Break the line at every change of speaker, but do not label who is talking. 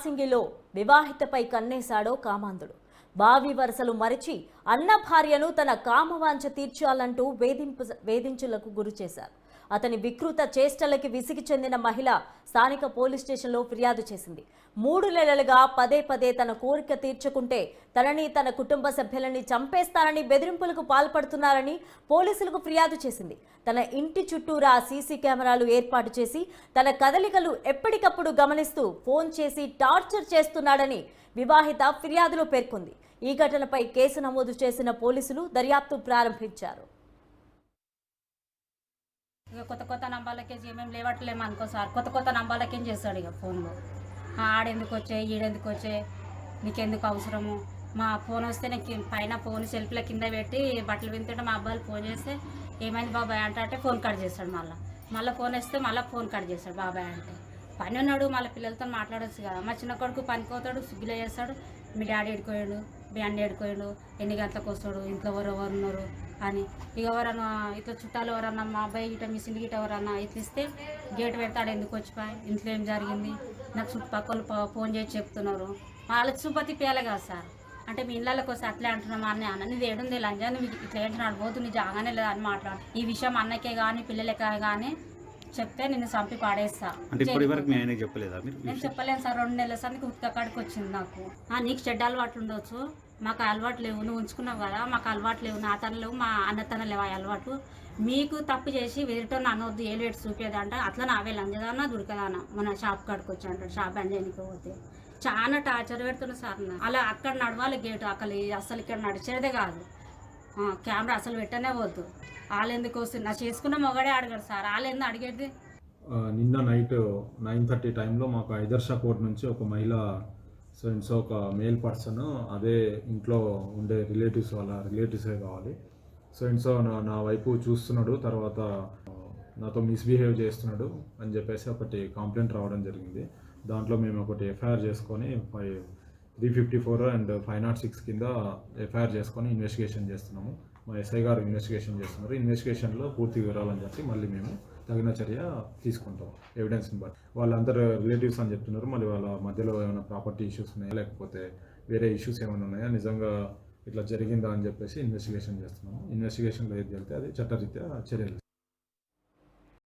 యాసింగిలో వివాహితపై కన్నేశాడో కామాంధుడు. బావి వరసలు మరిచి అన్న భార్యను తన కామవాంఛ తీర్చాలంటూ వేధింపు వేధించులకు గురి చేశారు అతని వికృత చేష్టలకి విసిగి చెందిన మహిళ స్థానిక పోలీస్ స్టేషన్లో ఫిర్యాదు చేసింది. మూడు నెలలుగా పదే పదే తన కోరిక తీర్చుకుంటే తనని తన కుటుంబ సభ్యులని చంపేస్తానని బెదిరింపులకు పాల్పడుతున్నారని పోలీసులకు ఫిర్యాదు చేసింది. తన ఇంటి చుట్టూరా సీసీ కెమెరాలు ఏర్పాటు చేసి తన కదలికలు ఎప్పటికప్పుడు గమనిస్తూ ఫోన్ చేసి టార్చర్ చేస్తున్నాడని వివాహిత ఫిర్యాదులో పేర్కొంది. ఈ ఘటనపై కేసు నమోదు చేసిన పోలీసులు దర్యాప్తు ప్రారంభించారు.
ఇక కొత్త కొత్త నంబర్లకే మేము లేవట్లేము అనుకో సార్. కొత్త కొత్త నంబర్లకేం చేస్తాడు ఇక ఫోన్లో? ఆడెందుకు వచ్చే ఈడెందుకు వచ్చే నీకెందుకు అవసరము? మా ఫోన్ వస్తే నీకు పైన ఫోన్ సెల్ఫ్ల కింద పెట్టి బట్టలు వింటుంటే మా అబ్బాయిలు ఫోన్ చేస్తే ఏమైంది బాబాయ్? అంటే అంటే ఫోన్ కట్ చేస్తాడు మళ్ళీ. మళ్ళీ ఫోన్ వస్తే మళ్ళీ ఫోన్ కట్ చేస్తాడు బాబాయ్ అంటే. పని ఉన్నాడు మళ్ళీ పిల్లలతో మాట్లాడొచ్చు కదా. మా చిన్న కొడుకు పనికోతాడు స్విగ్గీలో చేస్తాడు. మీ డాడీ ఎడుకోయాడు మీ అన్న ఎడుకోయాడు ఎన్ని గంటలకు వస్తాడు? ఇంట్లో ఎవరు ఎవరు ఉన్నారు? అని. ఇక ఎవరన్నా ఇట్లా చుట్టాలు ఎవరన్నా మా అబ్బాయి గిట్ట మీ సిండి గిట్ట ఎవరన్నా ఇట్లా ఇస్తే గేట్ పెడతాడు ఎందుకు వచ్చిపోయి ఇంట్లో ఏం జరిగింది? నాకు చుట్టుపక్కల ఫోన్ చేసి చెప్తున్నారు. వాళ్ళకి సుపతి పేలే కదా సార్. అంటే మీ ఇళ్ళకి వస్తే అట్లే అంటున్నాం అన్న అన్న నీది ఏడుంది లంజా నువ్వు ఇట్లా ఏంటున్నాడు పోతు నీ జాగానే లేదా అని మాట్లాడు. ఈ విషయం అన్నకే కానీ పిల్లలకే కానీ చెప్తే నిన్ను చంపి పాడేస్తా. నేను చెప్పలేను సార్. రెండు నెలల సార్ ఉత్క కాడికి వచ్చింది నాకు. నీకు చెడ్డ అలవాట్లు ఉండొచ్చు. మాకు అలవాటు లేవు. నువ్వు ఉంచుకున్నావు కదా మాకు అలవాటు లేవు. నా తన లేవు మా అన్న తన లేవు ఆ అలవాటు. మీకు తప్పు చేసి వెదిరితో అనవద్దు. ఏ లేట్ చూపేదంట. అట్లా నావే లంజదానా దుడకదానా మన షాప్ కాడికి వచ్చి అంటాడు షాప్ బంద్ చేయడానికి పోతే చాలా టార్చర్ పెడుతున్నా సార్ అలా అక్కడ నడవాలి గేటు. అక్కడ అసలు ఇక్కడ నడిచేదే కాదు. కెమెరా అసలు పెట్టనే పోద్దు. వాళ్ళు ఎందుకు వస్తుంది నా చేసుకున్న మొగడే అడగడు సార్. వాళ్ళు ఎందుకు అడిగేది?
నిన్న నైట్ నైన్ థర్టీ టైంలో మాకు ఐదర్ష కోర్ట్ నుంచి ఒక మహిళ సో సో ఒక మేల్ పర్సన్ అదే ఇంట్లో ఉండే రిలేటివ్స్ వాళ్ళ రిలేటివ్సే కావాలి. సో ఇన్సో సో నా నా వైపు చూస్తున్నాడు తర్వాత నాతో మిస్బిహేవ్ చేస్తున్నాడు అని చెప్పేసి ఒకటి కంప్లైంట్ రావడం జరిగింది. దాంట్లో మేము ఒకటి ఎఫ్ఐఆర్ చేసుకొని five three fifty four and five nought six కింద ఎఫ్ఐఆర్ చేసుకొని ఇన్వెస్టిగేషన్ చేస్తున్నాము. మా ఎస్ఐ గారు ఇన్వెస్టిగేషన్ చేస్తున్నారు. ఇన్వెస్టిగేషన్లో పూర్తి వివరాలని చెప్పి మళ్ళీ మేము తగిన చర్య తీసుకుంటాం ఎవిడెన్స్ని బట్టి. వాళ్ళందరూ రిలేటివ్స్ అని చెప్తున్నారు మళ్ళీ వాళ్ళ మధ్యలో ఏమైనా ప్రాపర్టీ ఇష్యూస్ ఉన్నాయా లేకపోతే వేరే ఇష్యూస్ ఏమైనా ఉన్నాయా నిజంగా ఇట్లా జరిగిందా అని చెప్పేసి ఇన్వెస్టిగేషన్ చేస్తున్నాము. ఇన్వెస్టిగేషన్లో ఏది జరిగితే అది చట్టరీత్యా చర్యలు